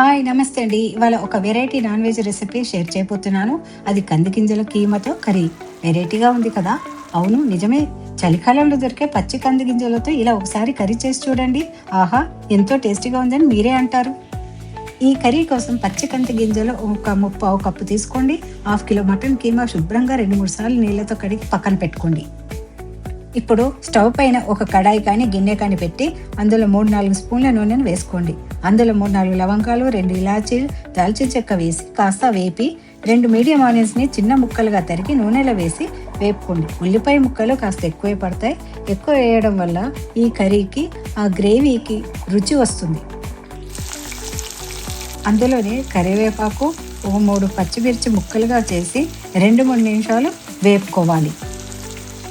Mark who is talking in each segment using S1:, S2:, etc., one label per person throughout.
S1: Hi నమస్తే అండి. ఇవాళ ఒక variety non veg recipe share చేయబోతున్నాను. అది కంది గింజల కీమతో కర్రీ. వెరైటీగా ఉంది కదా? అవును నిజమే. చలికాలంలో దొరికే పచ్చి కంది గింజలతో ఇలా ఒకసారి కర్రీ చేసి చూడండి. ఆహా ఎంతో టేస్టీగా ఉందని మీరే అంటారు. ఈ కర్రీ కోసం పచ్చి కంది గింజలు ఒక ముప్పావు కప్పు తీసుకోండి. హాఫ్ కిలో మటన్ కీమా శుభ్రంగా రెండు మూడు సార్లు నీళ్ళతో కడిగి పక్కన పెట్టుకోండి. ఇప్పుడు స్టవ్ పైన ఒక కడాయి కానీ గిన్నె కానీ పెట్టి అందులో మూడు నాలుగు స్పూన్ల నూనెను వేసుకోండి. అందులో మూడు నాలుగు లవంగాలు రెండు ఇలాచీలు దాల్చిన చెక్క వేసి కాస్త వేపి రెండు మీడియం ఆనియన్స్ని చిన్న ముక్కలుగా తరిగి నూనెలో వేసి వేపుకోండి. ఉల్లిపాయ ముక్కలు కాస్త ఎక్కువే పడతాయి. ఎక్కువ వేయడం వల్ల ఈ కర్రీకి ఆ గ్రేవీకి రుచి వస్తుంది. అందులోనే కరివేపాకు ఓ మూడు పచ్చిమిర్చి ముక్కలుగా చేసి రెండు మూడు నిమిషాలు వేపుకోవాలి.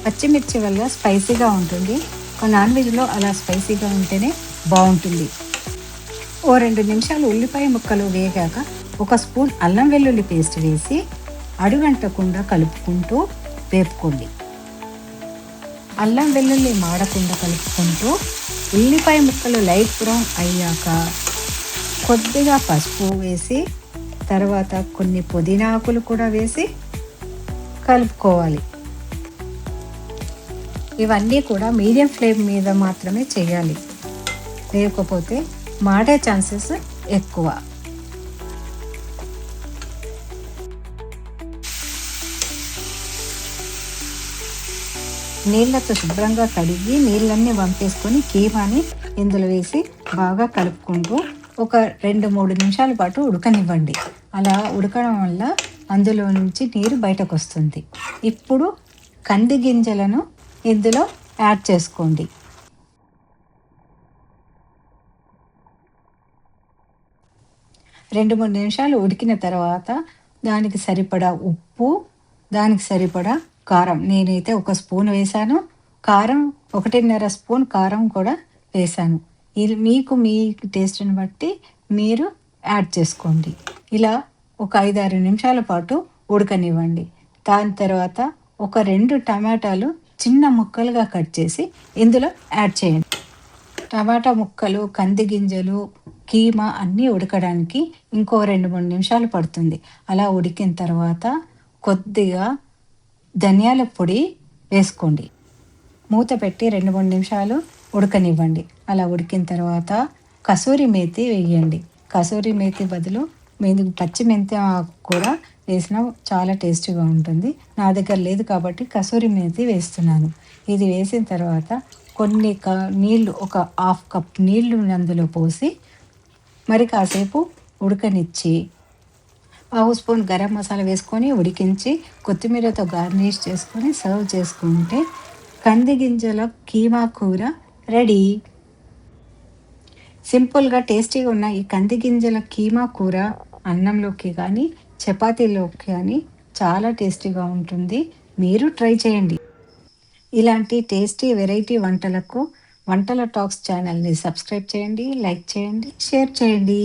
S1: పచ్చిమిర్చి వల్ల స్పైసీగా ఉంటుంది. నాన్ వెజ్లో అలా స్పైసీగా ఉంటేనే బాగుంటుంది. ఓ రెండు నిమిషాలు ఉల్లిపాయ ముక్కలు వేగాక ఒక స్పూన్ అల్లం వెల్లుల్లి పేస్ట్ వేసి అడుగంటకుండా కలుపుకుంటూ వేపుకోండి. అల్లం వెల్లుల్లి మాడకుండా కలుపుకుంటూ ఉల్లిపాయ ముక్కలు లైట్ బ్రౌన్ అయ్యాక కొద్దిగా పసుపు వేసి తర్వాత కొన్ని పుదీనా ఆకులు కూడా వేసి కలుపుకోవాలి. ఇవన్నీ కూడా మీడియం ఫ్లేమ్ మీద మాత్రమే చేయాలి. లేకపోతే మాడే ఛాన్సెస్ ఎక్కువ. నీళ్ళతో శుభ్రంగా కడిగి నీళ్ళన్నీ వంపేసుకొని కీమాని ఇందులో వేసి బాగా కలుపుకుంటూ ఒక రెండు మూడు నిమిషాల పాటు ఉడకనివ్వండి. అలా ఉడకడం వల్ల అందులో నుంచి నీరు బయటకు వస్తుంది ఇప్పుడు కంది గింజలను ఇందులో యాడ్ చేసుకోండి. రెండు మూడు నిమిషాలు ఉడికిన తర్వాత దానికి సరిపడా ఉప్పు దానికి సరిపడా కారం. నేనైతే ఒక స్పూన్ వేశాను. కారం ఒకటిన్నర స్పూన్ కారం కూడా వేశాను. ఇది మీకు మీ టేస్ట్ని బట్టి మీరు యాడ్ చేసుకోండి. ఇలా ఒక ఐదారు నిమిషాల పాటు ఉడకనివ్వండి. దాని తర్వాత ఒక రెండు టమాటాలు చిన్న ముక్కలుగా కట్ చేసి ఇందులో యాడ్ చేయండి. టమాటా ముక్కలు కంది గింజలు కీమా అన్నీ ఉడకడానికి ఇంకో రెండు మూడు నిమిషాలు పడుతుంది. అలా ఉడికిన తర్వాత కొద్దిగా ధనియాల పొడి వేసుకోండి. మూత పెట్టి రెండు మూడు నిమిషాలు ఉడకనివ్వండి. అలా ఉడికిన తర్వాత కసూరి మేతి వేయండి. కసూరి మేతి బదులు మెంతి పచ్చి మెంతి ఆకు కూడా వేసినా చాలా టేస్టీగా ఉంటుంది. నా దగ్గర లేదు కాబట్టి కసూరి మేతి వేస్తున్నాను. ఇది వేసిన తర్వాత కొన్ని క నీళ్ళు ఒక హాఫ్ కప్ నీళ్ళు అందులో పోసి మరి కాసేపు ఉడకనిచ్చి పావు స్పూన్ గరం మసాలా వేసుకొని ఉడికించి కొత్తిమీరతో గార్నిష్ చేసుకొని సర్వ్ చేసుకుంటే కంది గింజల కీమా కూర రెడీ. సింపుల్గా టేస్టీగా ఉన్న ఈ కంది గింజల కీమా కూర అన్నంలోకి కానీ చపాతీలోకి కానీ చాలా టేస్టీగా ఉంటుంది. మీరు ట్రై చేయండి. ఇలాంటి టేస్టీ వెరైటీ వంటలకు వంటల టాక్స్ ఛానల్ని సబ్స్క్రైబ్ చేయండి లైక్ చేయండి షేర్ చేయండి.